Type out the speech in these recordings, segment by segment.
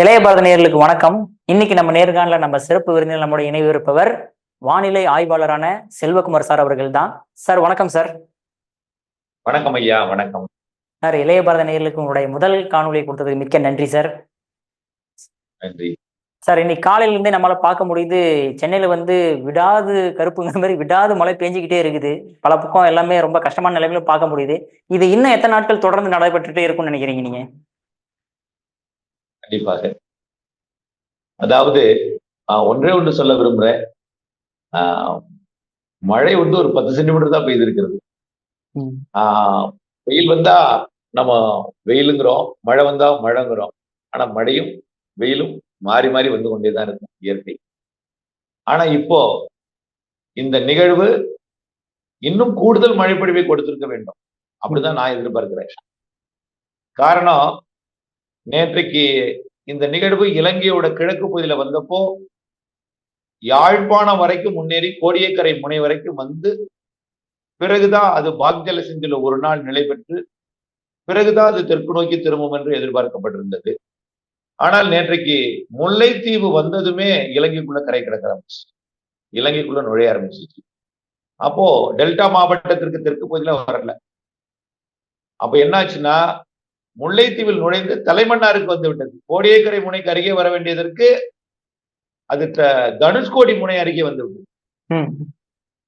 இளைய பாரத நேயர்களுக்கு வணக்கம். இன்னைக்கு நம்ம நேர்காணல நம்ம சிறப்பு விருந்தினர் நம்முடைய இணைவு இருப்பவர் வானிலை ஆய்வாளரான செல்வகுமார் சார் அவர்கள் தான் சார் வணக்கம் சார். வணக்கம் ஐயா வணக்கம். சார் இளைய பாரத நேயர்களுக்கு உங்களுடைய முதல் காணொலியை கொடுத்ததுக்கு மிக்க நன்றி சார். நன்றி. சார் இன்னைக்கு காலையில இருந்தே நம்மளால பார்க்க முடியுது சென்னையில வந்து விடாது கருப்புங்கிற மாதிரி விடாது மழை பெஞ்சிக்கிட்டே இருக்குது. பல பக்கம் எல்லாமே ரொம்ப கஷ்டமான நிலைமையில பார்க்க முடியுது. இது இன்னும் எத்தனை நாட்கள் தொடர்ந்து நடைபெற்றுட்டே இருக்கும்னு நினைக்கிறீங்க நீங்க? கண்டிப்பாக. அதாவது ஒன்றே ஒன்று சொல்ல விரும்புறேன். மழை வந்து ஒரு பத்து சென்டிமீட்டர் தான் பெய்திருக்கிறது. ஆஹ், வெயில் வந்தா நம்ம வெயிலுங்கிறோம் மழை வந்தா மழைங்கிறோம். ஆனா மழையும் வெயிலும் மாறி மாறி வந்து கொண்டே தான் இருக்கும் இயற்கை. ஆனா இப்போ இந்த நிகழ்வு இன்னும் கூடுதல் மழைப்பொழிவை கொடுத்திருக்க வேண்டும். அப்படிதான் நான் எதிர்பார்க்கிறேன். காரணம் நேற்றைக்கு இந்த நிகழ்வு இலங்கையோட கிழக்கு பகுதியில வந்தப்போ யாழ்ப்பாணம் வரைக்கும் முன்னேறி கோடியக்கரை முனை வரைக்கும் வந்து பிறகுதான் அது பாக்ஜல ஒரு நாள் நிலை பெற்று பிறகுதான் அது தெற்கு நோக்கி திரும்பும் என்று எதிர்பார்க்கப்பட்டிருந்தது. ஆனால் நேற்றைக்கு முல்லைத்தீவு வந்ததுமே இலங்கைக்குள்ள கரை கிடக்க ஆரம்பிச்சு இலங்கைக்குள்ள நுழைய ஆரம்பிச்சிச்சு. அப்போ டெல்டா மாவட்டத்திற்கு தெற்கு பகுதியில வரல. அப்ப என்னாச்சுன்னா முல்லைத்தீவில் நுழைந்து தலைமன்னாருக்கு வந்து விட்டது. கோடியக்கரை முனைக்கு அருகே வர வேண்டியதற்கு அது தனுஷ்கோடி முனை அருகே வந்து விட்டது. ம்.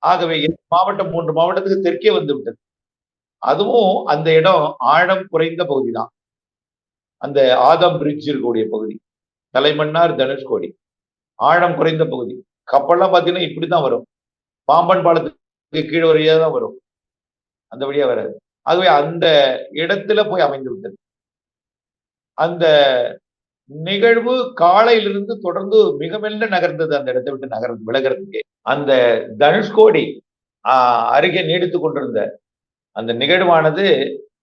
ஆகவே மாவட்டம் மூன்று மாவட்டத்துக்கு தெற்கே வந்து விட்டது. அதுவும் அந்த இடம் ஆழம் குறைந்த பகுதி தான். அந்த ஆதம் பிரிட்ஜ் இருக்கக்கூடிய பகுதி. தலைமன்னார் தனுஷ்கோடி. ஆழம் குறைந்த பகுதி. கப்பல்லாம் பார்த்தீங்கன்னா இப்படித்தான் வரும். பாம்பன் பாலத்துக்கு கீழே வழியா தான் வரும். அந்த வழியா வராது. ஆகவே அந்த இடத்துல போய் அமைந்து விட்டது. அந்த நிகழ்வு காலையிலிருந்து தொடர்ந்து மிக மெல்ல நகர்ந்தது. அந்த இடத்தை விட்டு நகர்ந்து விலகிறதுக்கு. அந்த தனுஷ்கோடி அருகே நீடித்துக் கொண்டிருந்த அந்த நிகழ்வானது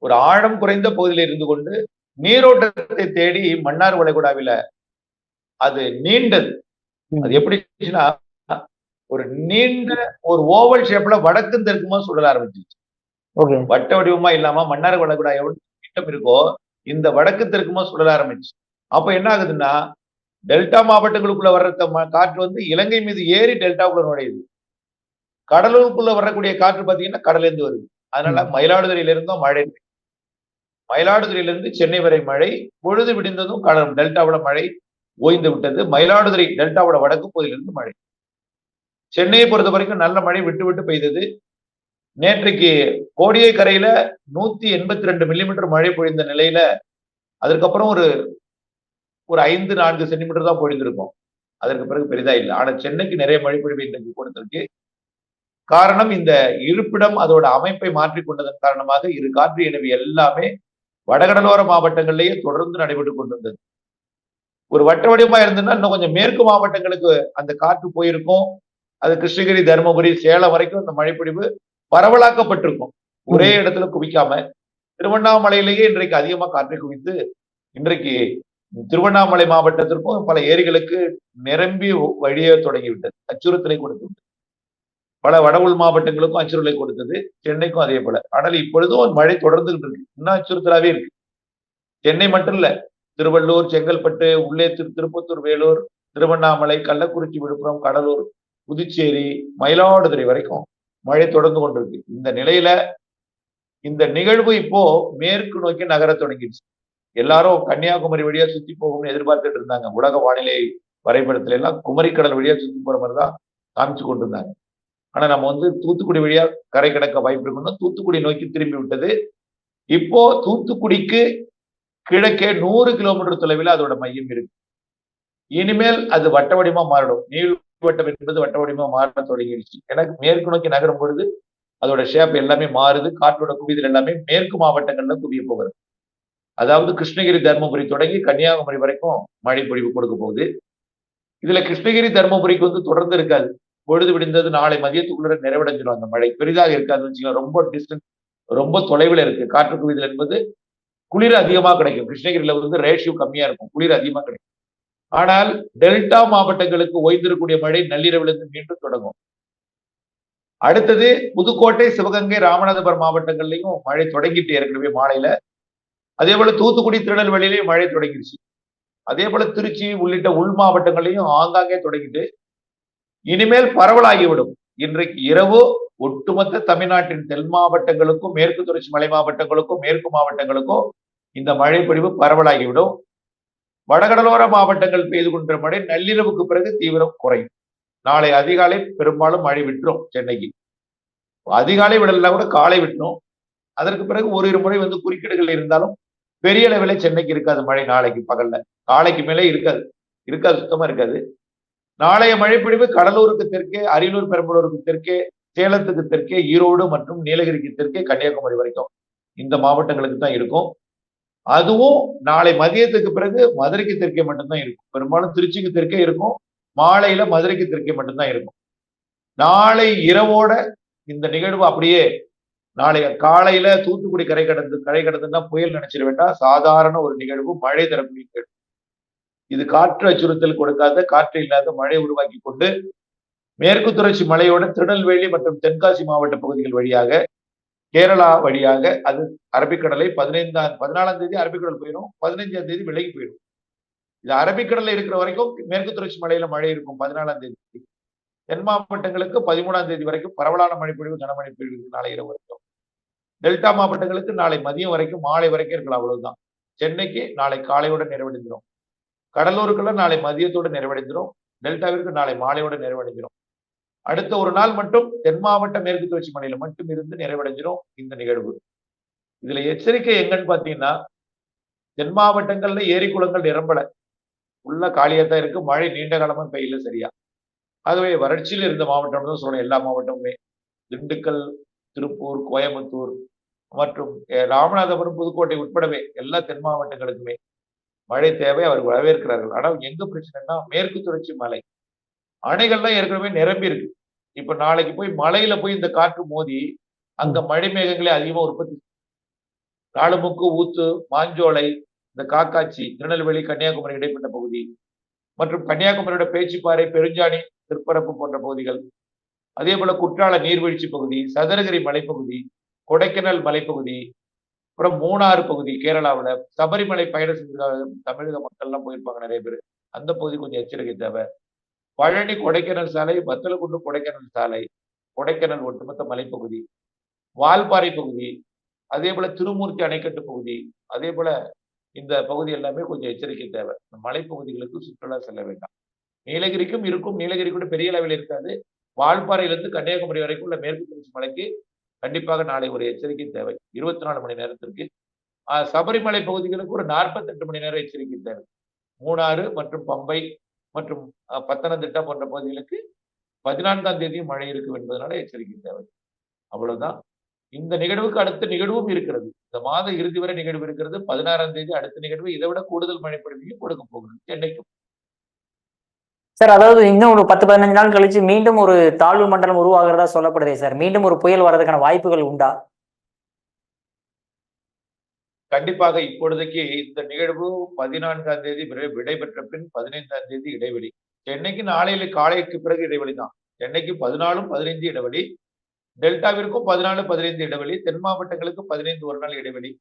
ஒரு ஆழம் குறைந்த பகுதியில் இருந்து கொண்டு நீரோட்டத்தை தேடி மன்னார் வளைகுடாவில அது நீண்டது. அது எப்படி இருந்துச்சுன்னா ஒரு நீண்ட ஒரு ஓவல் ஷேப்ல வடக்கும் தெற்குமா சுடல ஆரம்பிச்சிச்சு வட்ட வடிவமா இல்லாம மன்னார் வளைகுடா எவ்வளவு நீட்டம் இருக்கோ இந்த வடக்கு தெற்குமா சுடல ஆரம்பிச்சு. அப்ப என்ன ஆகுதுன்னா டெல்டா மாவட்டங்களுக்குள்ள வர்ற காற்று வந்து இலங்கை மீது ஏறி டெல்டாவுக்குள்ள நுழையுது. கடலூருக்குள்ள வரக்கூடிய காற்று பாத்தீங்கன்னா கடல்ல இருந்து வருது. அதனால மயிலாடுதுறையில இருந்தும் மழை. மயிலாடுதுறையில இருந்து சென்னை வரை மழை பொழுது விடிந்ததும் கடல் டெல்டாவோட மழை ஓய்ந்து விட்டது. மயிலாடுதுறை டெல்டாவோட வடக்கு பகுதியிலிருந்து மழை. சென்னையை பொறுத்த வரைக்கும் நல்ல மழை விட்டு விட்டு பெய்தது. நேற்றைக்கு கோடியக்கரையில நூத்தி எண்பத்தி ரெண்டு மில்லிமீட்டர் மழை பொழிந்த நிலையில அதற்கப்புறம் ஒரு ஒரு ஐந்து நான்கு சென்டிமீட்டர் தான் பொழிந்திருக்கும். அதற்கு பிறகு பெரிதா இல்லை. ஆனா சென்னைக்கு நிறைய மழை பொழிவு இன்றைக்கு கொடுத்திருக்கு காரணம் இந்த இருப்பிடம் அதோட அமைப்பை மாற்றிக் கொண்டதன் காரணமாக இரு காற்று இணைவு எல்லாமே வடகடலோர மாவட்டங்களிலேயே தொடர்ந்து நடைபெற்று கொண்டிருந்தது. ஒரு வட்ட வடிவமா இருந்ததுன்னா இன்னும் கொஞ்சம் மேற்கு மாவட்டங்களுக்கு அந்த காற்று போயிருக்கும். அது கிருஷ்ணகிரி தருமபுரி சேலம் வரைக்கும் அந்த மழைப்பொழிவு பரவலாக்கப்பட்டிருக்கும். ஒரே இடத்துல குவிக்காம திருவண்ணாமலையிலேயே இன்றைக்கு அதிகமா காற்றை குவித்து இன்றைக்கு திருவண்ணாமலை மாவட்டத்திற்கும் பல ஏரிகளுக்கு நிரம்பி வழிய தொடங்கிவிட்டது. அச்சுறுத்தலை கொடுத்து. பல வட உள் மாவட்டங்களுக்கும் அச்சுறுத்தலை கொடுத்தது. சென்னைக்கும் அதே போல. ஆனால் இப்பொழுதும் மழை தொடர்ந்துகிட்டு இருக்கு. இன்னும் அச்சுறுத்தலாவே இருக்கு. சென்னை மட்டும் இல்ல. திருவள்ளூர் செங்கல்பட்டு உள்ளே திரு திருப்பத்தூர் வேலூர் திருவண்ணாமலை கள்ளக்குறிச்சி விழுப்புரம் கடலூர் புதுச்சேரி மயிலாடுதுறை வரைக்கும் மழை தொடர்ந்து கொண்டிருக்கு. இந்த நிலையில இந்த நிகழ்வு இப்போ மேற்கு நோக்கி நகரத் தொடங்கிடுச்சு. எல்லாரும் கன்னியாகுமரி வழியா சுத்தி போகும்னு எதிர்பார்த்துட்டு இருந்தாங்க. உலக வானிலை வரைபடத்துல எல்லாம் குமரிக்கடல் வழியா சுத்தி போற மாதிரி தான் காமிச்சு கொண்டிருந்தாங்க. ஆனா நம்ம வந்து தூத்துக்குடி வழியா கரை கிடக்க வாய்ப்பு இருக்கணும் தூத்துக்குடி நோக்கி திரும்பி விட்டது. இப்போ தூத்துக்குடிக்கு கிழக்கே நூறு கிலோமீட்டர் தொலைவில் அதோட மையம் இருக்கு. இனிமேல் அது வட்ட வடிவமா மாறிடும் வட்டம் என்பது வட்ட வடிவமா மாற தொடங்கிடுச்சு. எனக்கு மேற்கு நோக்கி நகரும் பொழுது அதோட ஷேப் எல்லாமே மாறுது. காற்றோட குவிதல் எல்லாமே மேற்கு மாவட்டங்கள்ல குவிய போகிறது அதாவது கிருஷ்ணகிரி தர்மபுரி தொடங்கி கன்னியாகுமரி வரைக்கும் மழை பொழிவு கொடுக்க போகுது. இதுல கிருஷ்ணகிரி தர்மபுரிக்கு வந்து தொடர்ந்து இருக்காது. பொழுது விடிந்தது நாளை மதியத்துக்குள்ள நிறைவடைஞ்சிடும் அந்த மழை. பெரிதாக இருக்காதுன்னு வச்சுக்கோங்க. ரொம்ப டிஸ்டன்ஸ் ரொம்ப தொலைவில் இருக்கு. காற்று குவிதல் என்பது குளிர் அதிகமா கிடைக்கும். கிருஷ்ணகிரியில வந்து ரேஷியோ கம்மியா இருக்கும். குளிர் அதிகமா கிடைக்கும். ஆனால் டெல்டா மாவட்டங்களுக்கு ஓய்ந்திருக்கக்கூடிய மழை நள்ளிரவிலிருந்து மீண்டும் தொடங்கும். அடுத்தது புதுக்கோட்டை சிவகங்கை ராமநாதபுரம் மாவட்டங்கள்லயும் மழை தொடங்கிட்டு ஏற்கனவே மாலையில. அதே போல தூத்துக்குடி திருநெல்வேலியிலையும் மழை தொடங்கிடுச்சு அதே போல திருச்சி உள்ளிட்ட உள் மாவட்டங்களையும் ஆங்காங்கே தொடங்கிட்டு இனிமேல் பரவலாகிவிடும். இன்றைக்கு இரவு ஒட்டுமொத்த தமிழ்நாட்டின் தென் மாவட்டங்களுக்கும் மேற்கு தொடர்ச்சி மலை மாவட்டங்களுக்கும் மேற்கு மாவட்டங்களுக்கும் இந்த மழை பொழிவு பரவலாகிவிடும். வடகடலோர மாவட்டங்கள் பெய்து கொண்ட மழை நள்ளிரவுக்கு பிறகு தீவிரம் குறையும். நாளை அதிகாலை பெரும்பாலும் மழை விட்டுரும் சென்னைக்கு அதிகாலை விடலாம் கூட காலை விட்டணும் அதற்கு பிறகு ஒரு முறை வந்து குறுக்கீடுகள் இருந்தாலும் பெரிய அளவில் சென்னைக்கு இருக்காது மழை நாளைக்கு பகல்ல. காலைக்கு மேலே இருக்காது. இருக்காது சுத்தமா இருக்காது. நாளைய மழைப்பிடிவு கடலூருக்கு தெற்கே அரியலூர் பெரம்பலூருக்கு தெற்கே சேலத்துக்கு தெற்கே ஈரோடு மற்றும் நீலகிரிக்கு தெற்கே கன்னியாகுமரி வரைக்கும். இந்த மாவட்டங்களுக்கு தான் இருக்கும். அதுவும் நாளை மதியத்துக்கு பிறகு மதுரைக்கு தெற்கே மட்டும்தான் இருக்கும். பெரும்பாலும் திருச்சிக்கு தெற்கே இருக்கும். மாலையில மதுரைக்கு தெற்கே மட்டும்தான் இருக்கும். நாளை இரவோட இந்த நிகழ்வு அப்படியே நாளைய காலையில தூத்துக்குடி கரை கடந்து கரை கடந்துன்னா புயல் நினைச்சிட வேண்டாம். சாதாரண ஒரு நிகழ்வு மழை தரக்கூடிய நிகழ்வு. இது காற்று அச்சுறுத்தல் கொடுக்காத காற்று இல்லாத மழை உருவாக்கி கொண்டு மேற்கு தொடர்ச்சி மலையோட திருநெல்வேலி மற்றும் தென்காசி மாவட்ட பகுதிகள் வழியாக கேரளா வழியாக அது அரபிக்கடலை பதினைந்தாம் பதினாலாம் தேதி அரபிக்கடல் போயிடும் பதினைஞ்சாம் தேதி விலகி போயிடும். இது அரபிக்கடல்ல இருக்கிற வரைக்கும் மேற்கு தொடர்ச்சி மலையில மழை இருக்கும் பதினாலாம் தேதி. தென் மாவட்டங்களுக்கு பதிமூணாம் தேதி வரைக்கும் பரவலான மழைப்பொழிவு கனமழை பொழிவு நாளை இரவு வரைக்கும். டெல்டா மாவட்டங்களுக்கு நாளை மதியம் வரைக்கும் மாலை வரைக்கும் இருக்கலாம் அவ்வளவுதான். சென்னைக்கு நாளை காலையோட நிறைவடைந்துடும் கடலூருக்குள்ள நாளை மதியத்தோடு நிறைவடைந்துடும் டெல்டாவிற்கு நாளை மாலையோட நிறைவடைந்துடும் அடுத்த ஒரு நாள் மட்டும் தென் மாவட்ட மேற்கு தொடர்ச்சி மலையில மட்டும் இருந்து நிறைவடைஞ்சிடும் இந்த நிகழ்வு. இதுல எச்சரிக்கை எங்கன்னு பாத்தீங்கன்னா தென் மாவட்டங்கள்ல ஏரி குளங்கள் நிரம்பல. உள்ள காலியா தான் இருக்கு. மழை நீண்ட காலமா பெய்யல சரியா. ஆகவே வறட்சியில் இருந்த மாவட்டம் தான் சொல்லணும். எல்லா மாவட்டமுமே. திண்டுக்கல் திருப்பூர் கோயம்புத்தூர் மற்றும் ராமநாதபுரம் புதுக்கோட்டை உட்படவே எல்லா தென் மாவட்டங்களுக்குமே மழை தேவை. அவர் வரவேற்கிறார்கள். ஆனால் எங்க பிரச்சனைன்னா மேற்கு தொடர்ச்சி மலை. அணைகள்லாம் ஏற்கனவே நிரம்பி இருக்கு. இப்ப நாளைக்கு போய் மலையில போய் இந்த காற்று மோதி அங்க மழை மேகங்களே அதிகமா உற்பத்தி நாலுமுக்கு ஊத்து மாஞ்சோலை இந்த காக்காட்சி திருநெல்வேலி கன்னியாகுமரி இடைப்பட்ட பகுதி மற்றும் கன்னியாகுமரியோட பேச்சுப்பாறை பெருஞ்சாணி திருப்பரப்பு போன்ற பகுதிகள். அதே போல குற்றால நீர்வீழ்ச்சி பகுதி சதுரகிரி மலைப்பகுதி கொடைக்கானல் மலைப்பகுதி அப்புறம் மூணாறு பகுதி கேரளாவில் சபரிமலை பயணம் செஞ்ச தமிழக மக்கள்லாம் போயிருப்பாங்க நிறைய பேர். அந்த பகுதி கொஞ்சம் எச்சரிக்கை தேவை. பழனி கொடைக்கானல் சாலை வத்தலக்குண்டு கொடைக்கானல் சாலை கொடைக்கானல் ஒட்டுமொத்த மலைப்பகுதி வால்பாறை பகுதி அதே போல திருமூர்த்தி அணைக்கட்டு பகுதி அதே போல இந்த பகுதி எல்லாமே கொஞ்சம் எச்சரிக்கை தேவை. இந்த மலைப்பகுதிகளுக்கு சுற்றுலா செல்ல வேண்டாம். நீலகிரிக்கும் இருக்கும். நீலகிரி கூட பெரிய அளவில் இருக்காது. வால்பாறையிலிருந்து கன்னியாகுமரி வரைக்கும் உள்ள மேற்கு தொடர்ச்சி மலைக்கு கண்டிப்பாக நாளை ஒரு எச்சரிக்கை தேவை. இருபத்தி நாலு மணி நேரத்திற்கு. சபரிமலை பகுதிகளுக்கு ஒரு நாற்பத்தெட்டு மணி நேரம் எச்சரிக்கை தேவை. மூணாறு மற்றும் பம்பை மற்றும் பத்தனந்திட்டா போன்ற பகுதிகளுக்கு பதினான்காம் தேதியும் மழை இருக்கும் என்பதனால எச்சரிக்கை தேவை. அவ்வளவுதான். இந்த நிகழ்வுக்கு அடுத்த நிகழ்வும் இருக்கிறது. இந்த மாத இறுதி வரை நிகழ்வு இருக்கிறது. பதினாறாம் தேதி அடுத்த நிகழ்வு. இதை விட கூடுதல் மழை பொழிவையும் கொடுக்க போகிறது சென்னைக்கும். சார் அதாவது இன்னும் ஒரு பத்து பதினஞ்சு நாள் கழிச்சு மீண்டும் ஒரு தாழ்வு மண்டலம் உருவாகிறதா சொல்லப்படுதே சார். மீண்டும் ஒரு புயல் வர்றதுக்கான வாய்ப்புகள் உண்டா? கண்டிப்பாக இப்பொழுதைக்கு இந்த நிகழ்வு பதினான்காம் தேதி விடைபெற்ற பின் பதினைந்தாம் தேதி இடைவெளி. சென்னைக்கு நாளையில காலைக்கு பிறகு இடைவெளி தான். சென்னைக்கு பதினாலும் பதினைந்து இடைவெளி. டெல்டாவிற்கும் பதினாலு பதினைந்து இடைவெளி. தென் மாவட்டங்களுக்கு பதினைந்து ஒரு நாள் இடைவெளி.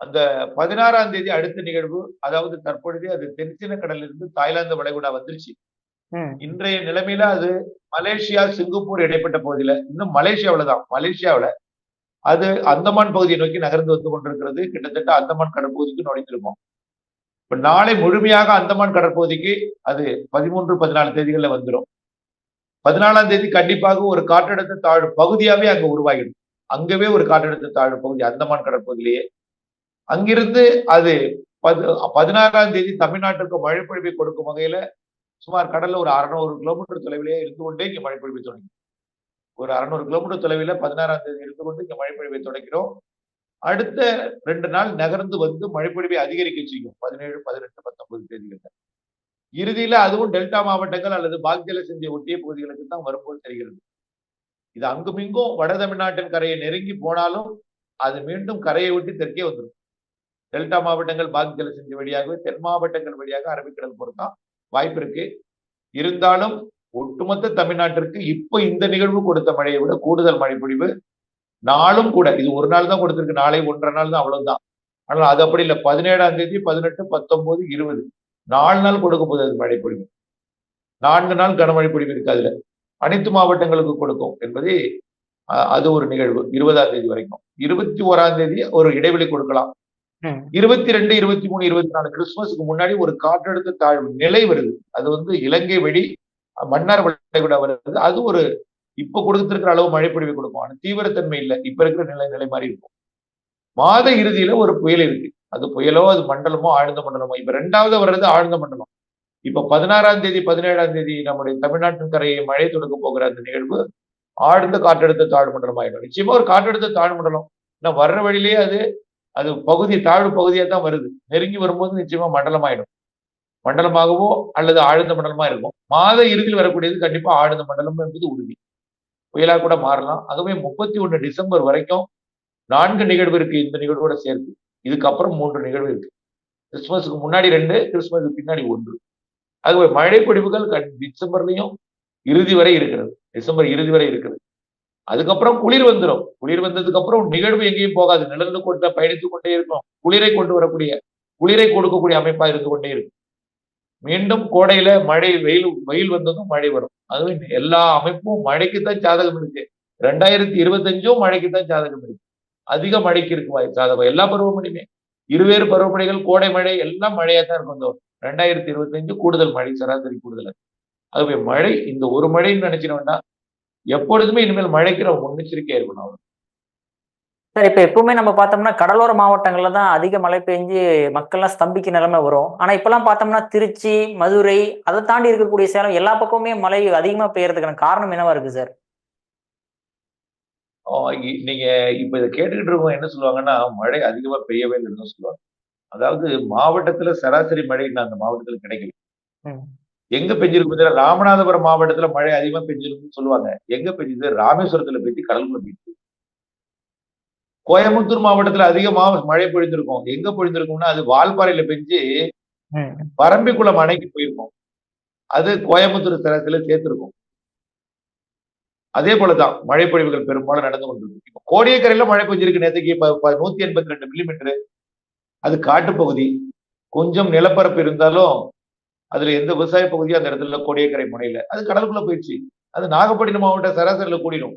அந்த பதினாறாம் தேதி அடுத்த நிகழ்வு அதாவது தற்பொழுது அது தென்சின கடலிலிருந்து தாய்லாந்து வளைகுடா வந்துருச்சு. இன்றைய நிலைமையில அது மலேசியா சிங்கப்பூர் இடைப்பட்ட பகுதியில. இன்னும் மலேசியாவில தான். மலேசியாவில அது அந்தமான் பகுதியை நோக்கி நகர்ந்து வந்து கொண்டிருக்கிறது. கிட்டத்தட்ட அந்தமான் கடற்பகுதிக்கு நுழைந்திருக்கும் இப்ப நாளை முழுமையாக அந்தமான் கடற்பகுதிக்கு அது பதிமூன்று பதினாலு தேதிகளில் வந்துடும் பதினாலாம் தேதி கண்டிப்பாக ஒரு காற்றழுத்த தாழ்வு பகுதியாவே அங்க உருவாகிடும். அங்கவே ஒரு காற்றழுத்த தாழ்வு பகுதி அந்தமான் கடற்பகுதியிலேயே. அங்கிருந்து அது பது பதினாறாம் தேதி தமிழ்நாட்டுக்கு மழை பொழிவை கொடுக்கும் வகையில சுமார் கடல்ல ஒரு அறுநூறு கிலோமீட்டர் தொலைவிலேயே இருந்து கொண்டே இங்கே மழை பொழிவை தொடங்கி ஒரு அறுநூறு கிலோமீட்டர் தொலைவில் பதினாறாம் தேதி இருந்து கொண்டு இங்க தொடங்கிறோம் அடுத்த ரெண்டு நாள் நகர்ந்து வந்து மழைப்பொழிவை அதிகரிக்க செய்யும். பதினேழு பதினெட்டு பத்தொன்பது தேதிகளில். இறுதியில அதுவும் டெல்டா மாவட்டங்கள் அல்லது பாக்ஜல செஞ்சை ஒட்டிய பகுதிகளுக்கு தான் வரும்போது தெரிகிறது. இது அங்குமிங்கும் வட தமிழ்நாட்டின் கரையை நெருங்கி போனாலும் அது மீண்டும் கரையை ஒட்டி தெற்கே வந்துடும் டெல்டா மாவட்டங்கள் பாக் ஜலசந்தி வழியாகவே தென் மாவட்டங்கள் வழியாக அரபிக்கடல் பொறுத்தான் வாய்ப்பு இருக்கு இருந்தாலும் ஒட்டுமொத்த தமிழ்நாட்டிற்கு இப்ப இந்த நிகழ்வு கொடுத்த மழையை விட கூடுதல் மழை பொழிவு நாளும் கூட. இது ஒரு நாள் தான் கொடுத்திருக்கு. நாளை ஒன்றரை நாள் தான் அவ்வளவுதான். ஆனால் அது அப்படி இல்லை. பதினேழாம் தேதி பதினெட்டு பத்தொன்பது இருபது. நாலு நாள் கொடுக்க போகுது அது மழை பொழிவு. நான்கு நாள் கனமழை பொழிவு இருக்கு அதுல. அனைத்து மாவட்டங்களுக்கு கொடுக்கும் என்பதை அது ஒரு நிகழ்வு. இருபதாம் தேதி வரைக்கும். இருபத்தி ஓராம் தேதி ஒரு இடைவெளி கொடுக்கலாம். இருபத்தி ரெண்டு இருபத்தி மூணு இருபத்தி நாலு கிறிஸ்துமஸுக்கு முன்னாடி ஒரு காற்றழுத்த தாழ்வு நிலை வருது. அது வந்து இலங்கை வெடி மன்னார் வளைகுடா வருது. அது ஒரு இப்ப கொடுத்துருக்கிற அளவு மழை பொழிவு கொடுக்கும். ஆனா தீவிரத்தன்மை இல்லை. இப்ப இருக்கிற நிலை நிலை மாதிரி இருக்கும். மாத இறுதியில ஒரு புயல் இருக்கு. அது புயலோ அது மண்டலமோ ஆழ்ந்த மண்டலமோ. இப்ப ரெண்டாவது வர்றது ஆழ்ந்த மண்டலம். இப்ப பதினாறாம் தேதி பதினேழாம் தேதி நம்முடைய தமிழ்நாட்டின் கரையை மழை தொடக்க போகிற அந்த நிகழ்வு ஆழ்ந்த காற்றழுத்த தாழ்வு மண்டலம் ஆயிடும் நிச்சயமா ஒரு காற்றழுத்த தாழ்வு மண்டலம். இன்னும் வர்ற வழியிலேயே அது அது பகுதி தாழ்வு பகுதியாக தான் வருது. நெருங்கி வரும்போது நிச்சயமா மண்டலம் ஆயிடும் மண்டலமாகவோ அல்லது ஆழ்ந்த மண்டலமா இருக்கும். மாத இறுதியில் வரக்கூடியது கண்டிப்பா ஆழ்ந்த மண்டலம் என்பது உறுதி புயலா கூட மாறலாம். ஆகவே முப்பத்தி ஒண்ணு டிசம்பர் வரைக்கும் நான்கு நிகழ்வு இருக்கு இந்த நிகழ்வோட சேர்த்து. இதுக்கப்புறம் மூன்று நிகழ்வு இருக்கு. கிறிஸ்துமஸுக்கு முன்னாடி ரெண்டு கிறிஸ்துமஸுக்கு பின்னாடி ஒன்று. ஆகவே மழை பொழிவுகள் கண்- டிசம்பர்லயும் இறுதி வரை இருக்கிறது. டிசம்பர் இறுதி வரை இருக்கிறது. அதுக்கப்புறம் குளிர் வந்துடும் குளிர் வந்ததுக்கு அப்புறம் நிகழ்வு எங்கேயும் போகாது. நிலந்து கொண்டு பயணித்துக் கொண்டே இருக்கும். குளிரை கொண்டு வரக்கூடிய குளிரை கொடுக்கக்கூடிய அமைப்பா இருந்து கொண்டே இருக்கும். மீண்டும் கோடையில மழை வெயில் வெயில் வந்ததும் மழை வரும். அதுவும் எல்லா அமைப்பும் மழைக்கு தான் சாதகம் இருக்கு. ரெண்டாயிரத்தி இருபத்தஞ்சும் மழைக்கு தான் சாதகம் இருக்கு. அதிக மழைக்கு இருக்கு வாய் சாதகம். எல்லா பருவமழையுமே. இருவேறு பருவமழைகள் கோடை மழை எல்லாம் மழையா தான் இருக்கும். இந்த ரெண்டாயிரத்தி இருபத்தஞ்சு கூடுதல் மழை சராசரி கூடுதல். ஆகவே மழை இந்த ஒரு மழைன்னு நினைச்சினோம்னா எப்பொழுதுமே இனிமேல் மழைக்கிற நம்ம முன்னெச்சரிக்கையா இருக்கணும். சார் இப்ப எப்பவுமே நம்ம பார்த்தோம்னா கடலோர மாவட்டங்கள்ல தான் அதிக மழை பெஞ்சு மக்கள்லாம் ஸ்தம்பிக்க நிலைமை வரும். ஆனா இப்பெல்லாம் பார்த்தோம்னா திருச்சி மதுரை அதை தாண்டி இருக்கக்கூடிய சேலம் எல்லா பக்கமுமே மழை அதிகமா பெய்யறதுக்கான காரணம் என்னவா இருக்கு சார்? நீங்க இப்ப இதை கேட்டுக்கிட்டு இருக்கவங்க என்ன சொல்லுவாங்கன்னா மழை அதிகமா பெய்யவே இல்லைன்னு சொல்லுவாங்க. அதாவது மாவட்டத்துல சராசரி மழை நான் அந்த மாவட்டத்துல கிடைக்கல. எங்க பெஞ்சிருக்கு ராமநாதபுரம் மாவட்டத்துல மழை அதிகமா பெஞ்சிருக்குன்னு சொல்லுவாங்க. எங்க பெஞ்சது? ராமேஸ்வரத்துல பெஞ்சு கடலுக்குள்ள பெஞ்சு கோயம்புத்தூர் மாவட்டத்துல அதிகமா மழை பொழிந்திருக்கும். எங்க பொழிந்திருக்கும்னா அது வால்பாறையில பெஞ்சு. பரம்பிக்குளம் அணைக்கு போயிருக்கும். அது கோயம்புத்தூர் தரத்துல சேர்த்திருக்கும். அதே போலதான் மழை பொழிவுகள் பெரும்பாலும் நடந்து கொண்டிருக்கு இப்ப கோடியக்கரையில மழை பெஞ்சிருக்கு. நேற்றுக்கு நூத்தி எண்பத்தி ரெண்டு மில்லிமீட்டர் அது காட்டுப்பகுதி. கொஞ்சம் நிலப்பரப்பு இருந்தாலும் அதுல எந்த விவசாய பகுதியும் அந்த இடத்துல கோடியக்கரை முனையில. அது கடலுக்குள்ள போயிடுச்சு. அது நாகப்பட்டினம் மாவட்ட சராசரியில கூடிடும்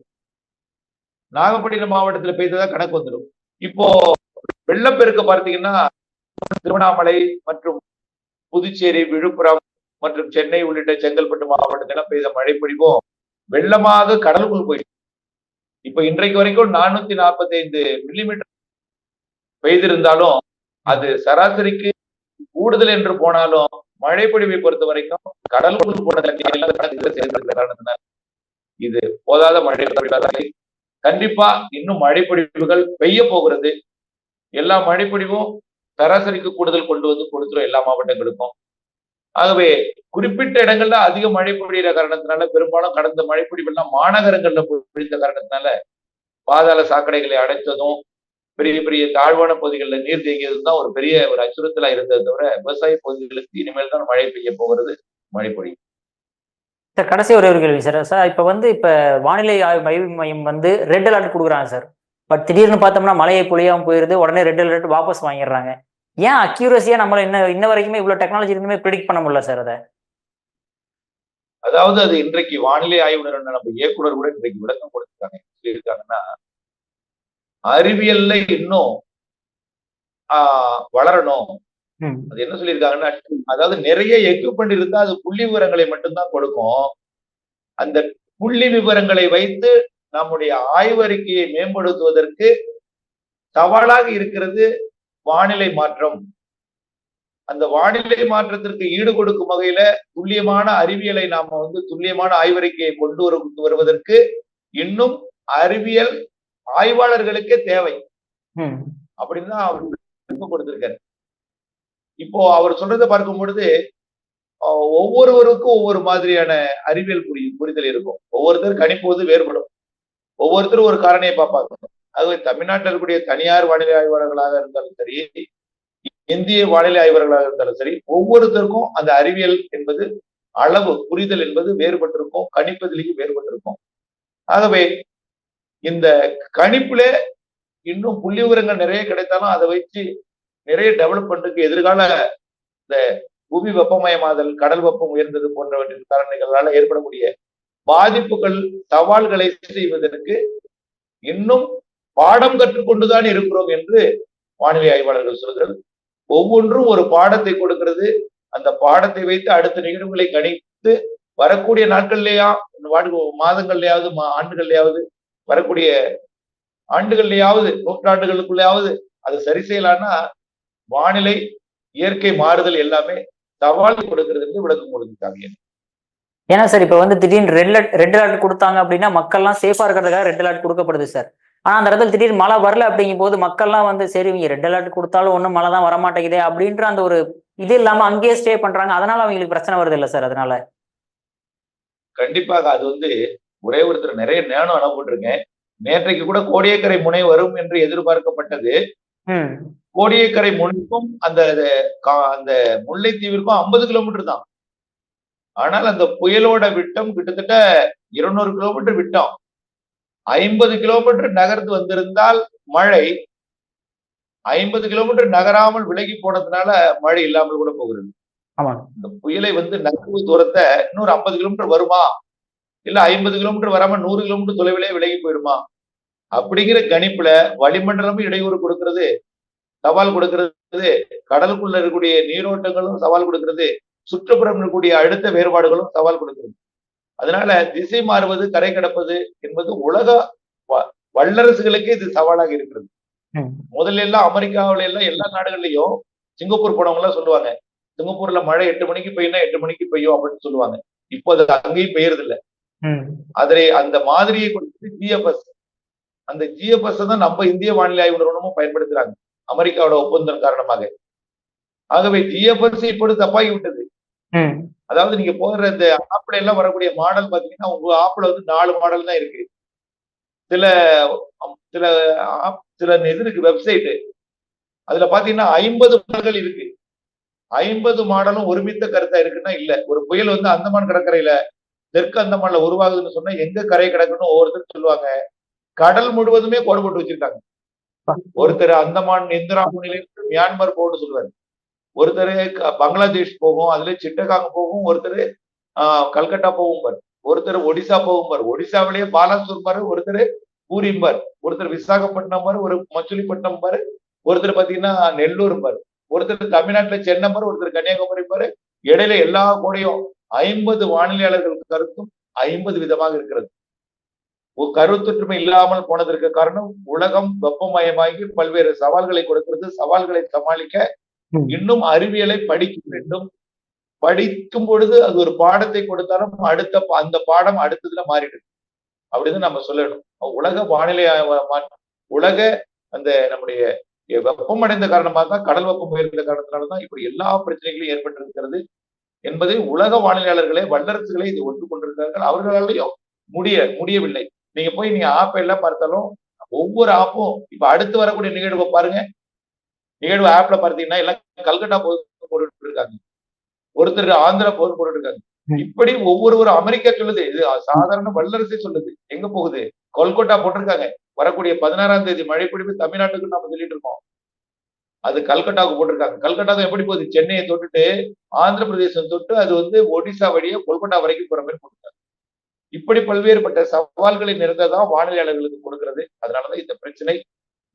நாகப்பட்டினம் மாவட்டத்துல பெய்ததா கணக்கு வந்துடும். இப்போ வெள்ளப்பெருக்க பார்த்தீங்கன்னா திருவண்ணாமலை மற்றும் புதுச்சேரி விழுப்புரம் மற்றும் சென்னை உள்ளிட்ட செங்கல்பட்டு மாவட்டத்தில பெய்த மழை பொழிவும் வெள்ளமாக கடலுக்குள் போயிடுச்சு இப்ப இன்றைக்கு வரைக்கும் நானூத்தி நாற்பத்தி ஐந்து மில்லிமீட்டர் பெய்திருந்தாலும் அது சராசரிக்கு கூடுதல் என்று போனாலும் மழை பொழிவை பொறுத்த வரைக்கும் கடலுக்குள் போன தண்ணி எல்லாம் காரணத்தினால் இது போதாத மழை பொழிவாக கண்டிப்பா இன்னும் மழை பெய்ய போகிறது. எல்லா மழைப்பிடிவும் சராசரிக்கு கூடுதல் கொண்டு வந்து கொடுத்துரும் எல்லா மாவட்டங்களுக்கும். ஆகவே குறிப்பிட்ட இடங்கள்ல அதிக மழை பொழியிற காரணத்தினால பெரும்பாலும் கடந்த மழை பொழிவெல்லாம் மாநகரங்கள்ல பொழிந்த காரணத்தினால பாதாள சாக்கடைகளை அடைத்ததும் பெரிய பெரிய தாழ்வான பகுதிகளில் நீர் தேங்கியதும் தான் ஒரு பெரிய ஒரு அச்சுறுத்தலா இருந்ததை தவிர விவசாய பகுதிகளுக்கு இனிமேல் தான் மழை பெய்ய போகிறது மழை பொழியும் சார் கடைசி ஒரே ஒரு கேள்வி சார். சார் இப்போ வந்து இப்போ வானிலை ஆய்வு மையம் வந்து ரெட் அலர்ட் கொடுக்குறாங்க சார். பட் திடீர்னு பார்த்தோம்னா மழையை பொழியாமல் போயிருது உடனே ரெட் அலர்ட் வாபஸ் வாங்கிடுறாங்க. ஏன் அக்யூரஸியாக நம்மள இன்ன இன்ன வரைக்குமே இவ்வளோ டெக்னாலஜி இருந்துமே ப்ரிடிக்ட் பண்ண முடியல சார் அதை? அதாவது அது இன்றைக்கு வானிலை ஆய்வு நம்ம இயக்குனர் கூட இன்றைக்கு விளக்கம் கொடுத்திருக்காங்க சொல்லியிருக்காங்கன்னா அறிவியல்ல இன்னும் ஆஹ் வளரணும். அது என்ன சொல்லியிருக்காங்கன்னா அதாவது நிறைய எக்யூப்மெண்ட் இருந்தா அது புள்ளி விவரங்களை மட்டும்தான் கொடுக்கும். அந்த புள்ளி விவரங்களை வைத்து நம்முடைய ஆய்வறிக்கையை மேம்படுத்துவதற்கு சவாலாக இருக்கிறது வானிலை மாற்றம். அந்த வானிலை மாற்றத்திற்கு ஈடு கொடுக்கும் வகையில துல்லியமான அறிவியலை நாம வந்து துல்லியமான ஆய்வறிக்கையை கொண்டு வரு வருவதற்கு இன்னும் அறிவியல் ஆய்வாளர்களுக்கே தேவை. அப்படின்னு தான் அவர் கொடுத்திருக்காரு இப்போ அவர் சொல்றதை பார்க்கும் பொழுது ஒவ்வொருவருக்கும் ஒவ்வொரு மாதிரியான அறிவியல் புரி புரிதல் இருக்கும். ஒவ்வொருத்தர் கணிப்பு வந்து வேறுபடும். ஒவ்வொருத்தரும் ஒரு காரணியை பார்ப்பாங்க. ஆகவே தமிழ்நாட்டில் இருக்கக்கூடிய தனியார் வானிலை ஆய்வாளர்களாக இருந்தாலும் சரி இந்திய வானிலை ஆய்வர்களாக இருந்தாலும் சரி ஒவ்வொருத்தருக்கும் அந்த அறிவியல் என்பது அளவு புரிதல் என்பது வேறுபட்டிருக்கும் கணிப்பதிலேயும் வேறுபட்டிருக்கும். ஆகவே இந்த கணிப்புல இன்னும் புள்ளி விவரங்கள் நிறைய கிடைத்தாலும் அதை வச்சு நிறைய டெவலப்மெண்ட்டுக்கு எதிர்கால இந்த புவி வெப்பமயமாதல் கடல் வெப்பம் உயர்ந்தது போன்றவற்றின் காரணங்களால ஏற்படக்கூடிய பாதிப்புகள் சவால்களை செய்வதற்கு இன்னும் பாடம் கற்றுக்கொண்டுதான் இருக்கிறோம் என்று வானிலை ஆய்வாளர்கள் சொல்கிறார் ஒவ்வொன்றும் ஒரு பாடத்தை கொடுக்கிறது. அந்த பாடத்தை வைத்து அடுத்த நிகழ்வுகளை கணித்து வரக்கூடிய நாட்கள்லயா மாதங்கள்லயாவது மா- ஆண்டுகள்லயாவது வரக்கூடிய ஆண்டுகள்லயாவது நூற்றாண்டுகளுக்குள்ளயாவது அதை சரி செய்யலாம்னா வானிலை இயற்கை மாறுதல் எல்லாமே சவால் கொடுக்கிறது என்று விளக்கம் கொடுத்துட்டாங்க ஏன்னா சார் இப்போ வந்து திடீர்னு ரெட் அலர்ட் ரெட் அலர்ட் கொடுத்தாங்க அப்படின்னா மக்கள்லாம் சேஃபா இருக்கிறதுக்காக ரெட் அலர்ட் கொடுக்கப்படுது சார். ஆனா அந்த இடத்துல திடீர்னு மழை வரல அப்படிங்கும் போது மக்கள்லாம் வந்து சரி இவங்க ரெட் அலர்ட் கொடுத்தாலும் ஒன்றும் மழை தான் வரமாட்டேங்குதே அப்படின்ற அந்த ஒரு இது இல்லாம அங்கேயே ஸ்டே பண்றாங்க. அதனால அவங்களுக்கு பிரச்சனை வருது இல்ல சார் அதனால. கண்டிப்பாக அது வந்து ஒரே ஒருத்தர் நிறைய நேனம் அனுப்பிட்டிருக்கேன் நேற்றைக்கு கூட கோடியக்கரை முனை வரும் என்று எதிர்பார்க்கப்பட்டது. கோடியக்கரை முனைக்கும் அந்த அந்த முல்லைத்தீவிற்கும் ஐம்பது கிலோமீட்டர் தான். ஆனால் அந்த புயலோட விட்டம் கிட்டத்தட்ட இருநூறு கிலோமீட்டர் விட்டம். ஐம்பது கிலோமீட்டர் நகர்ந்து வந்திருந்தால் மழை ஐம்பது கிலோமீட்டர் நகராமல் விலகி போனதுனால மழை இல்லாமல் கூட போகிறது. இந்த புயலை வந்து நகர்வு தூரத்தை இன்னொரு ஐம்பது கிலோமீட்டர் வருமா? இல்ல ஐம்பது கிலோமீட்டர் வராம நூறு கிலோமீட்டர் தொலைவிலே விலகி போயிடுமா? அப்படிங்கிற கணிப்புல வளிமண்டலமும் இடையூறு கொடுக்கிறது. சவால் கொடுக்கிறது கடலுக்குள்ள இருக்கக்கூடிய நீரோட்டங்களும் சவால் கொடுக்கிறது சுற்றுப்புறம் இருக்கக்கூடிய அழுத்த வேறுபாடுகளும் சவால் கொடுக்கிறது. அதனால திசை மாறுவது கரை கடப்பது என்பது உலக வல்லரசுகளுக்கே இது சவாலாக இருக்கிறது. முதல்ல எல்லாம் அமெரிக்காவில எல்லாம் எல்லா நாடுகள்லயும் சிங்கப்பூர் போனவங்க எல்லாம் சொல்லுவாங்க சிங்கப்பூர்ல மழை எட்டு மணிக்கு பெய்யும்னா எட்டு மணிக்கு பெய்யும் அப்படின்னு சொல்லுவாங்க. இப்போ அது அங்கேயும் பெய்யறது இல்ல ம். அதை அந்த மாதிரியை கொடுத்து ஜிஎஃப்எஸ் அந்த ஜிஎஃப்எஸ் தான் நம்ம இந்திய வானிலை ஆய்வு நிறுவனமும் பயன்படுத்துறாங்க. அமெரிக்காவோட ஒப்பந்தம் காரணமாக. ஆகவே ஜிஎஃப்எஸ் இப்படி தப்பாகி விட்டது அதாவது நீங்க போகிற இந்த ஆப்ல எல்லாம் வரக்கூடிய மாடல் பாத்தீங்கன்னா உங்க ஆப்ல வந்து நாலு மாடல் தான் இருக்கு. சில சில சில இது இருக்கு வெப்சைட் அதுல பாத்தீங்கன்னா ஐம்பது மாடல்கள் இருக்கு. ஐம்பது மாடலும் ஒருமித்த கருத்தா இருக்குன்னா இல்ல. ஒரு புயல் வந்து அந்தமான் கடற்கரையில தெற்கு அந்தமான்ல உருவாகுதுன்னு சொன்னா எங்க கரை கிடக்குன்னு ஒவ்வொருத்தர் சொல்லுவாங்க. கடல் முழுவதுமே கோடு போட்டு வச்சிருக்காங்க. ஒருத்தர் அந்தமான் இந்திரா முனிலிருந்து மியான்மர் போன்னு சொல்லுவாரு ஒருத்தர் பங்களாதேஷ் போகும் அதுல சிட்டகாங் போகும் ஒருத்தர் கல்கட்டா போகும்பார். ஒருத்தர் ஒடிசா போகும் பாரு ஒடிசாவிலேயே பாலாசூர் பாரு ஒருத்தர் பூரிம்பார். ஒருத்தர் விசாகப்பட்டினம் பாரு ஒரு மச்சுலிப்பட்டினம் பாரு ஒருத்தர் பாத்தீங்கன்னா நெல்லூர் பாரு ஒருத்தர் தமிழ்நாட்டுல சென்னை பாரு ஒருத்தர் கன்னியாகுமரி பாரு இடையில எல்லா கூடையும் ஐம்பது வானிலையாளர்கள் கருத்தும் ஐம்பது விதமாக இருக்கிறது. கருத்தொற்றுமை இல்லாமல் போனதற்கு காரணம் உலகம் வெப்பமயமாகி பல்வேறு சவால்களை கொடுக்கிறது. சவால்களை சமாளிக்க. இன்னும் அறிவியலை படிக்க வேண்டும். படிக்கும் பொழுது அது ஒரு பாடத்தை கொடுத்தாலும் அடுத்த அந்த பாடம் அடுத்ததுல மாறிடுது அப்படின்னு நம்ம சொல்லணும். உலக வானிலை உலக அந்த நம்முடைய வெப்பமடைந்த காரணமாக தான் கடல் வெப்பம் உயர்ந்த காரணத்தினாலதான் இப்படி எல்லா பிரச்சனைகளும் ஏற்பட்டிருக்கிறது என்பதை உலக வானிலையாளர்களே வல்லரசுகளே இதை ஒத்துக்கொண்டிருக்கிறார்கள். அவர்களாலையும் முடிய முடியவில்லை. நீங்க போய் நீங்க ஆப் எல்லாம் பார்த்தாலும் ஒவ்வொரு ஆப்பும் இப்ப அடுத்து வரக்கூடிய நிகழ்வை பாருங்க. நிகழ்வு ஆப்ல பார்த்தீங்கன்னா எல்லாம் கல்கட்டா போகுது போட்டுட்டு இருக்காங்க ஒருத்தர் ஆந்திரா போகுது போட்டுட்டு இருக்காங்க. இப்படி ஒவ்வொரு அமெரிக்கா சொல்லுது. இது சாதாரண வல்லரசே சொல்லுது. எங்க போகுது? கொல்கட்டா போட்டிருக்காங்க. வரக்கூடிய பதினாறாம் தேதி மழை பிடிப்பு தமிழ்நாட்டுக்கு நம்ம சொல்லிட்டு இருக்கோம். அது கல்கட்டாவுக்கு போட்டிருக்காங்க. கல்கட்டாவுக்கு எப்படி போகுது? சென்னையை தொட்டுட்டு ஆந்திர பிரதேசம் தொட்டு அது வந்து ஒடிசா வழியா கொல்கட்டா வரைக்கும் போற மாதிரி போட்டிருக்காங்க. இப்படி பல்வேறுபட்ட சவால்களை நிறைந்ததான் வானிலையாளர்களுக்கு கொடுக்கிறது. அதனாலதான் இந்த பிரச்சனை.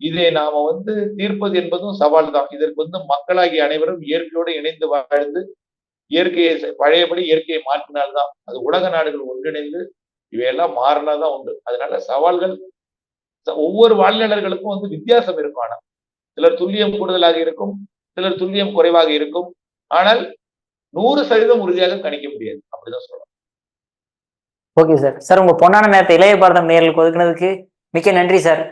இதை நாம வந்து தீர்ப்பது என்பதும் சவால் தான் இதற்கு வந்து மக்களாகிய அனைவரும் இயற்கையோடு இணைந்து வாழ்ந்து இயற்கையை பழையபடி இயற்கையை மாற்றினால்தான் அது உலக நாடுகள் ஒன்றிணைந்து இவையெல்லாம் மாறினாதான் உண்டு. அதனால சவால்கள் ஒவ்வொரு வானிலையாளர்களுக்கும் வந்து வித்தியாசம் இருக்கும் ஆனா. சிலர் துல்லியம் கூடுதலாக இருக்கும் சிலர் துல்லியம் குறைவாக இருக்கும். ஆனால் நூறு சதவீதம் உறுதியாக கணிக்க முடியாது. அப்படிதான் சொல்லலாம் ஓகே சார். சார் உங்க பொன்னான நேரத்தை இளைய பாரதம் நேர்களுக்கு ஒதுக்குனதுக்கு மிக்க நன்றி சார்.